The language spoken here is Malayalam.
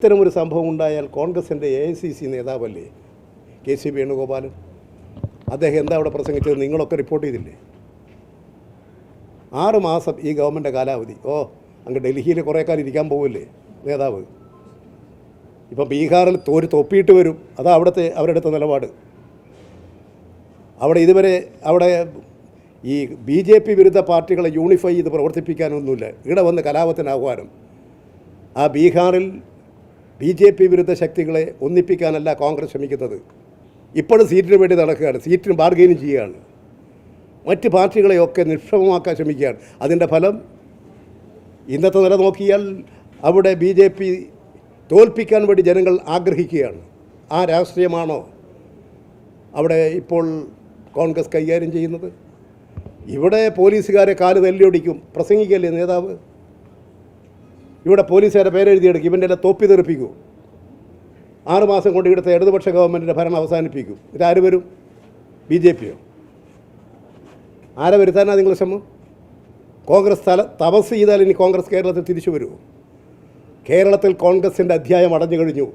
ഇത്തരമൊരു സംഭവം ഉണ്ടായാൽ കോൺഗ്രസിന്റെ A I C C നേതാവല്ലേ? K C Venugopalan. അദ്ദേഹം എന്താ അവിടെ പ്രസംഗിച്ചത്? നിങ്ങളൊക്കെ റിപ്പോർട്ട് ചെയ്തില്ലേ? ആറ് മാസം ഈ ഗവൺമെന്റ് കാലാവധി. ഓ അങ്ങ് ഡൽഹിയിൽ കുറേ കാലം ഇരിക്കാൻ പോവില്ലേ നേതാവ്? ഇപ്പം ബീഹാറിൽ ഒരു തൊപ്പിയിട്ട് വരും. അതാ അവിടുത്തെ അവരുടെ അടുത്ത നിലപാട്. അവിടെ ഇതുവരെ അവിടെ ഈ ബി ജെ പി വിരുദ്ധ പാർട്ടികളെ യൂണിഫൈ ചെയ്ത് പ്രവർത്തിപ്പിക്കാനൊന്നുമില്ല. ഇവിടെ വന്ന് കലാപത്തിന് ആ ബീഹാറിൽ ബി ജെ പി വിരുദ്ധ ശക്തികളെ ഒന്നിപ്പിക്കാനല്ല കോൺഗ്രസ് ശ്രമിക്കുന്നത്. ഇപ്പോഴും സീറ്റിന് വേണ്ടി നടക്കുകയാണ്. സീറ്റിന് ബാർഗെയിനും ചെയ്യുകയാണ്. മറ്റ് പാർട്ടികളെയൊക്കെ നിക്ഷമമാക്കാൻ ശ്രമിക്കുകയാണ്. അതിന്റെ ഫലം ഇന്നത്തെ നില നോക്കിയാൽ അവിടെ ബി ജെ പി തോൽപ്പിക്കാൻ വേണ്ടി ജനങ്ങൾ ആഗ്രഹിക്കുകയാണ്. ആ രാഷ്ട്രീയമാണോ അവിടെ ഇപ്പോൾ കോൺഗ്രസ് കൈകാര്യം ചെയ്യുന്നത്? ഇവിടെ പോലീസുകാരെ കാൽ തല്ലിയൊടിക്കും. പ്രസംഗിക്കല്ലേ നേതാവ്? ഇവിടെ പോലീസുകാരെ പേരെഴുതിയെടുക്കും. ഇവന്റെ എല്ലാം തോപ്പി തെറിപ്പിക്കൂ. ആറുമാസം കൊണ്ട് ഇവിടുത്തെ ഇടതുപക്ഷ ഗവൺമെന്റിന്റെ ഭരണം അവസാനിപ്പിക്കും. ഇതാര് വരും? ബി ജെ പിയോ? ആരെ വരുത്താനാണ് നിങ്ങൾ ശ്രമം? കോൺഗ്രസ് തല തപസ് ചെയ്താൽ ഇനി കോൺഗ്രസ് കേരളത്തിൽ തിരിച്ചു വരുമോ? കേരളത്തിൽ കോൺഗ്രസിന്റെ അധ്യായം അടഞ്ഞു കഴിഞ്ഞു.